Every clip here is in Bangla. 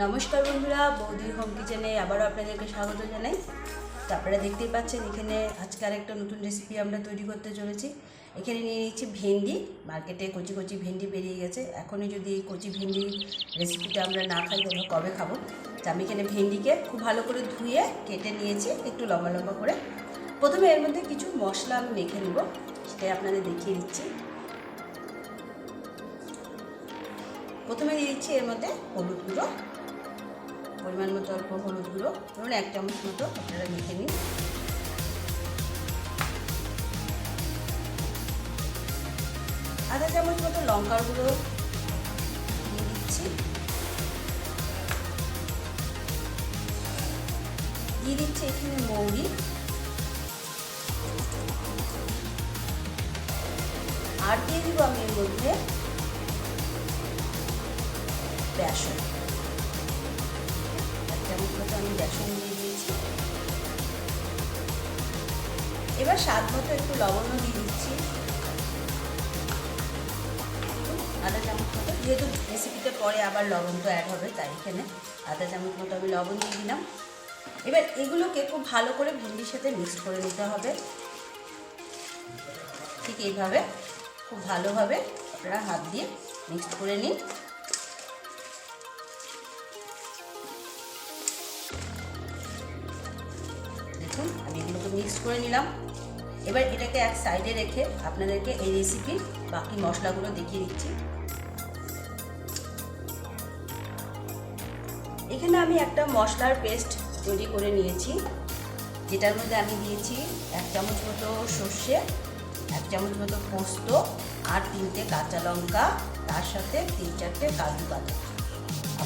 নমস্কার বন্ধুরা বৌদি হোম কিচেনে আবারও আপনাদেরকে স্বাগত জানাই। তো আপনারা দেখতেই পাচ্ছেন, এখানে আজকে আরেকটা নতুন রেসিপি আমরা তৈরি করতে চলেছি। এখানে নিয়ে নিচ্ছি ভেন্ডি। মার্কেটে কচি কচি ভেন্ডি বেরিয়ে গেছে। এখনই যদি কচি ভেন্ডি রেসিপিটা আমরা না খাই, তাহলে কবে খাব? তো আমি এখানে ভেন্ডিকে খুব ভালো করে ধুয়ে কেটে নিয়েছি, একটু লম্বা লম্বা করে। প্রথমে এর মধ্যে কিছু মশলা আমি মেখে নেব, সেটাই আপনাদের দেখিয়ে দিচ্ছি। প্রথমে দিয়ে দিচ্ছি এর মধ্যে হলুদ গুঁড়ো। পরিমাণ মতো অল্প হলুদ গুঁড়ো। ধরুন এক চামচ মতো আপনারা মেখে নিন। আধা চামচ মতো লঙ্কার গুঁড়ো দিয়ে দিচ্ছি। দিয়ে দিচ্ছি এখানে মৌরি। আর দিয়ে দিব আমি এর মধ্যে বেসন। বেসন এবার স্বাদ মতো একটু লবণ দিয়ে দিচ্ছি। আধা চামচ মতো, যেহেতু রেসিপিতে পরে আবার লবণ তো অ্যাড হবে, তাই এখানে আধা চামচ মতো আমি লবণ দিয়ে দিলাম। এবার এগুলোকে খুব ভালো করে ভেন্ডির সাথে মিক্স করে নিতে হবে। ঠিক এইভাবে, খুব ভালোভাবে আপনারা হাত দিয়ে মিক্স করে নিন। করে নিলাম। এবার এটাকে এক সাইডে রেখে আপনাদেরকে এই রেসিপির বাকি মশলাগুলো দেখিয়ে দিচ্ছি। এখানে আমি একটা মশলার পেস্ট তৈরি করে নিয়েছি। যেটার মধ্যে আমি দিয়েছি এক চামচ মতো সর্ষে, এক চামচ মতো পোস্ত আর তিনটে কাঁচা লঙ্কা, তার সাথে তিন চারটে কাজু বাদাম।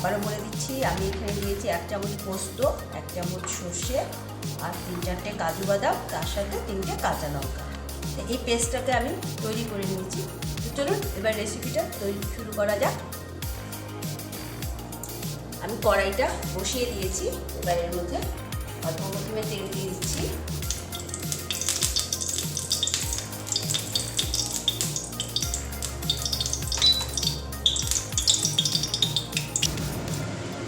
আবারও বলে দিচ্ছি, আমি এখানে দিয়েছি এক চামচ পোস্ত, এক চামচ সর্ষে আর তিন চারটে কাজু বাদাম, তার সাথে তিনটে কাঁচা লঙ্কা। এই পেস্টটাকে আমি তৈরি করে নিয়েছি। তো চলুন, এবার রেসিপিটা তৈরি শুরু করা যাক। আমি কড়াইটা বসিয়ে দিয়েছি, এবার এর মধ্যে অল্প প্রথমে তেল দিয়ে দিচ্ছি।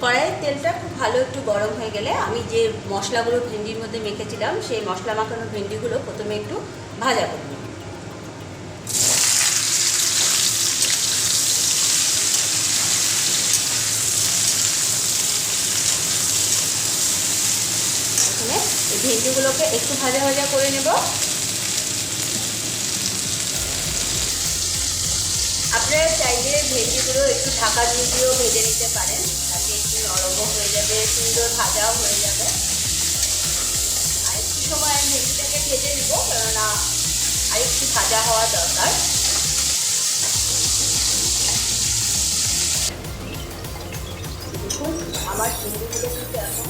কড়াইয়ের তেলটা খুব ভালো একটু গরম হয়ে গেলে আমি যে মশলাগুলো ভেন্ডির মধ্যে মেখেছিলাম, সেই মশলা মাখানো ভেন্ডিগুলো প্রথমে একটু ভাজা করে নিই প্রথমে এই ভেন্ডিগুলোকে একটু ভাজা ভাজা করে নেব। আপনারা চাইলে ভেন্ডিগুলো একটু ঢাকা দিয়ে দিয়েও ভেজে নিতে পারেন। তাতে একটু নরমও হয়ে যাবে সুন্দর ভাজাও হয়ে যাবে আর একটু সময় আমি ভেন্ডিটাকে ভেজে নেব কেননা আর একটু ভাজা হওয়া দরকার। দেখুন আমার ভেন্ডিগুলো কিন্তু এখন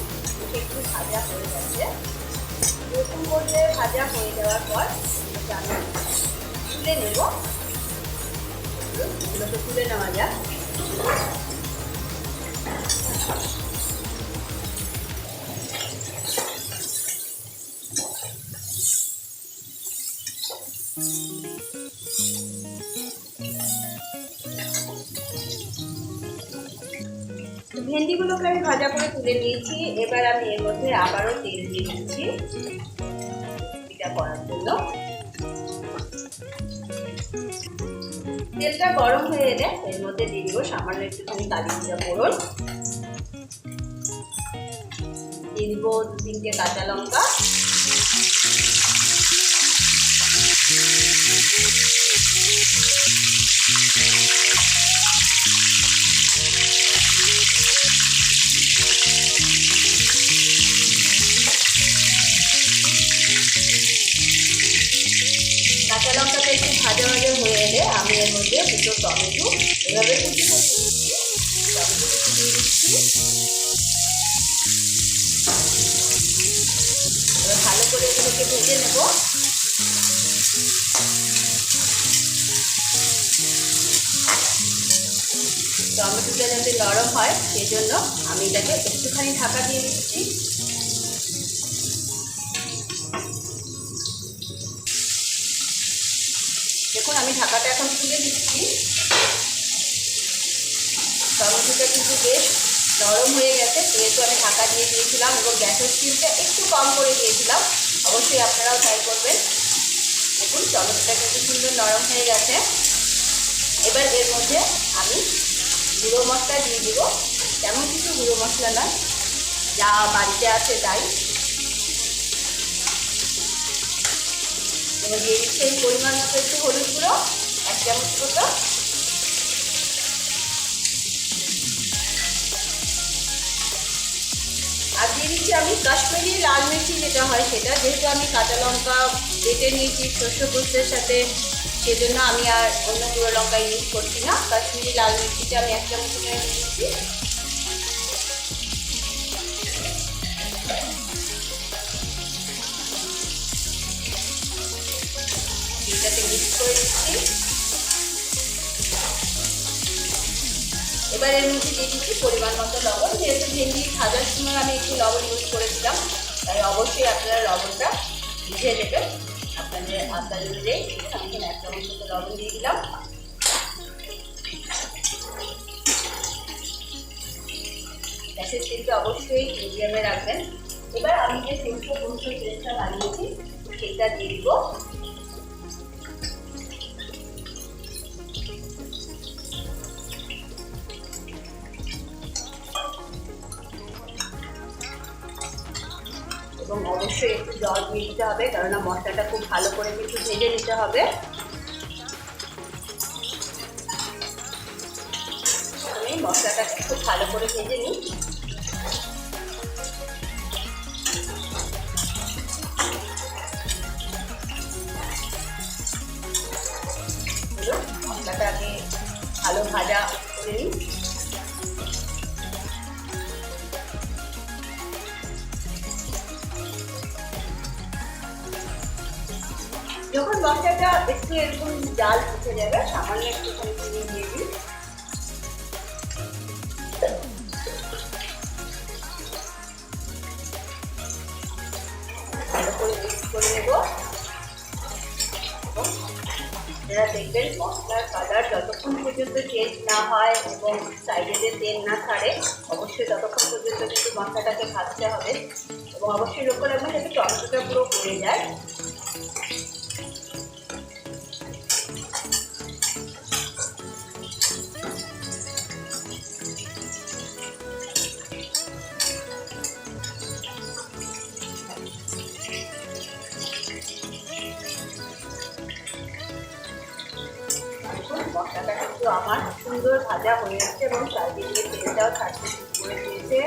একটু ভাজা হয়ে গেছে এরকম করলে ভাজা হয়ে যাওয়ার পর আমি তুলে নেব। এগুলোকে তুলে নেওয়া যাক। ভেন্ডিগুলোকে আমি ভাজা করে তুলে নিয়েছি। এবার আমি এর মধ্যে আবারও তেল দিয়ে দিচ্ছি। এটা করার জন্য। তেলটা গরম হয়ে এলে এর মধ্যে দিয়ে দিব সামান্য একটুখানি কালি জিরা পড়ুন দিয়ে দিব দু তিনটে কাঁচা লঙ্কা। কাঁচা দুটো টমেটো এভাবে কুচি ভালো করে এগুলোকে ভেজে নেব। টমেটোটা যাতে নরম হয় সেই জন্য আমি এটাকে একটুখানি ঢাকা দিয়ে দিচ্ছি। ঢাকাটা এখন খুলে দিচ্ছি। টমেটোটা কিন্তু বেশ নরম হয়ে গেছে, যেহেতু আমি ঢাকা দিয়ে দিয়েছিলাম এবং গ্যাসের স্টিমটা একটু কম করে দিয়েছিলাম, অবশ্যই আপনারাও ট্রাই করবেন। দেখুন টমেটোটা কিন্তু সুন্দর নরম হয়ে গেছে। এবার এর মধ্যে আমি গুঁড়ো মশলা দিয়ে দিব। তেমন কিছু গুঁড়ো মশলা নয়, যা বাড়িতে আছে তাই। এবার দিয়ে দিচ্ছি পরিমাণ মতো একটু হলুদ গুঁড়ো, এক চামচ মতো। আর দিয়ে দিচ্ছি আমি কাশ্মীরি লাল মির্চি যেটা হয় সেটা, যেহেতু আমি কাঁচা লঙ্কা বেটে নিয়েছি শস্য পোস্তের সাথে, সেজন্য আমি আর অন্য গুঁড়ো লঙ্কা ইউজ করছি না। কাশ্মীরি লাল মির্চিটা আমি এক চামচ করে এটাতে মিক্স করে দিচ্ছি। এবার এর মধ্যে দিয়ে দিচ্ছি পরিমাণ মতো লবণ। যেহেতু ভেন্ডি ভাজার সময় আমি একটু লবণ ইউজ করেছিলাম, তাই অবশ্যই আপনারা লবণটা বুঝে নেবেন। আপনাদের আন্দাজ অনুযায়ী আমি এখানে এক চামচ লবণ দিয়ে দিলাম। গ্যাসের তেলটা অবশ্যই মিডিয়ামে রাখবেন। এবার আমি যে সেলফো বন্ধু তেলটা বানিয়েছি, সেটা দিয়ে দিব। এবং অবশ্যই একটু জল দিয়ে দিতে হবে, কেননা মশলাটা খুব ভালো করে কিন্তু ভেজে নিতে হবে। আমি মশলাটাকে খুব ভালো করে ভেজে নিই। মশলাটা আগে ভালো ভাজা করে নিই। যখন মশলাটা একটু এরকম জাল উঠে যাবে, সামান্য একটুখানি চিনি দিয়ে দিই। করে মিক্স করে নেব। আপনারা দেখবেন মশলার কালার যতক্ষণ পর্যন্ত চেঞ্জ না হয় এবং সাইডে তেল না ছাড়ে, অবশ্যই ততক্ষণ পর্যন্ত কিন্তু মশলাটাকে ভাজতে হবে। এবং অবশ্যই লক্ষ্য রাখবেন যাতে টমেটোটা পুরো পড়ে যায়। মশলাটা কিন্তু আমার সুন্দর ভাজা হয়ে যাচ্ছে এবং চারিদিকে তেলটাও ছাড়তে শুরু করে দিয়েছে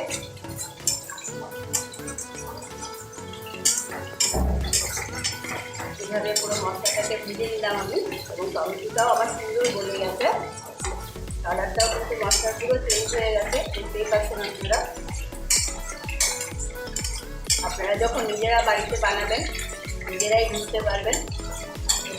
এভাবে পুরো মশলাটাকে ভেজে নিলাম আমি এবং টমেটোটাও আমার সুন্দর গলে গেছে। কালারটাও কিন্তু মশলার পুরো চেঞ্জ হয়ে গেছে বুঝতেই পারছেন আপনারা। আপনারা যখন নিজেরা বাড়িতে বানাবেন, নিজেরাই বুঝতে পারবেন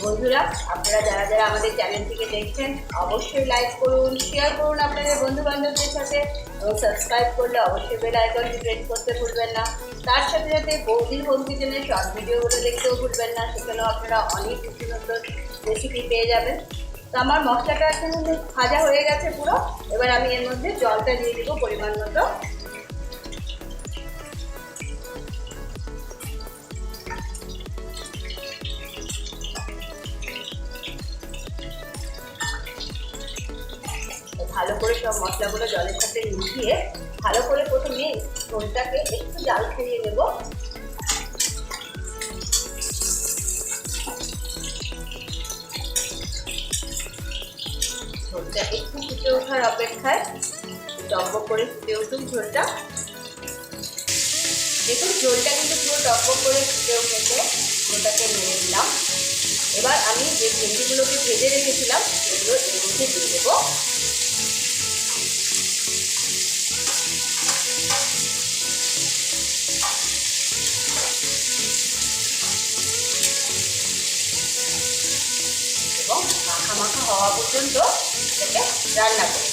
বন্ধুরা, আপনারা যারা যারা আমাদের চ্যানেল থেকে দেখছেন, অবশ্যই লাইক করুন শেয়ার করুন আপনাদের বন্ধু বান্ধবদের সাথে এবং সাবস্ক্রাইব করলে অবশ্যই বেল আইকনটি প্রেস করতে ভুলবেন না। তার সাথে সাথে বৌদির হোম কিচেনের শর্ট ভিডিওগুলো দেখতেও ভুলবেন না, সেখানেও আপনারা অনেক কিছু নতুন রেসিপি পেয়ে যাবেন। তো আমার মশলাটা এখন ভাজা হয়ে গেছে পুরো। এবার আমি এর মধ্যে জলটা দিয়ে দিব পরিমাণ মতো। ভালো করে সব মশলাগুলো জলের সাথে মিশিয়ে ভালো করে প্রথমে ঝোলটাকে একটু জাল খাইয়ে নেব। ঝোলটা একটু ফুটে ওঠার অপেক্ষায় টকবক করে ফুটে উঠুক ঝোলটা। দেখুন, ঝোলটা কিন্তু পুরো টকবক করে ফুটে উঠেছে। ঝোলটাকে নেড়ে দিলাম। এবার আমি যে ভেন্ডিগুলোকে ভেজে রেখেছিলাম, সেগুলো এর মধ্যে দিয়ে দেবো। হওয়া পর্যন্ত রান্না করি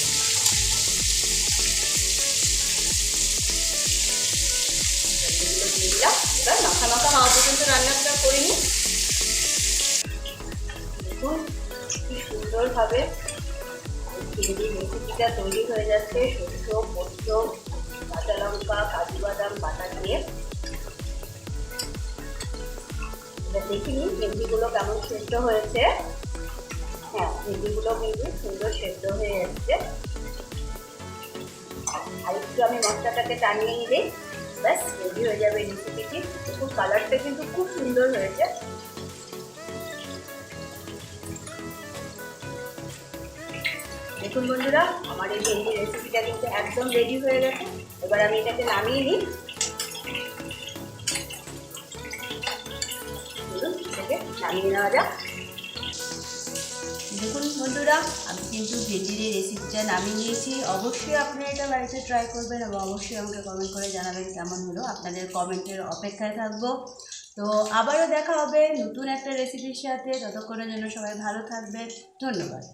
দিলাম। এবার মাখা মাখা হওয়া পর্যন্ত রান্নাটা করে নিই। দেখুন, কি সুন্দরভাবে রেসিপিটা তৈরি হয়ে যাচ্ছে। শস্য পোস্ত, কাঁচা লঙ্কা, কাজু বাদাম, বাটা দিয়ে। এবার দেখিনি ভেন্ডিগুলো কেমন সেদ্ধ হয়েছে। হ্যাঁ ভেন্ডিগুলো কিন্তু সুন্দর সেদ্ধ হয়ে এসছে। আর একটু আমি মশলাটাকে টানিয়ে নিলেই ব্যাস রেডি হয়ে যাবে রেসিপিটি দেখুন কালারটা কিন্তু খুব সুন্দর হয়েছে। দেখুন বন্ধুরা, আমার এই ভেন্ডি রেসিপিটা কিন্তু একদম রেডি হয়ে গেছে। এবার আমি এটাকে নামিয়ে নিই। নামিয়ে নেওয়া যাক। দেখুন বন্ধুরা, আমি কিন্তু এই রেসিপিটা নামিয়ে নিয়েছি। অবশ্যই আপনারা এটা বাড়িতে ট্রাই করবেন এবং অবশ্যই আমাকে কমেন্ট করে জানাবেন কেমন হলো। আপনাদের কমেন্টের অপেক্ষায় থাকব। তো আবারও দেখা হবে নতুন একটা রেসিপির সাথে। ততক্ষণের জন্য সবাই ভালো থাকবে ধন্যবাদ।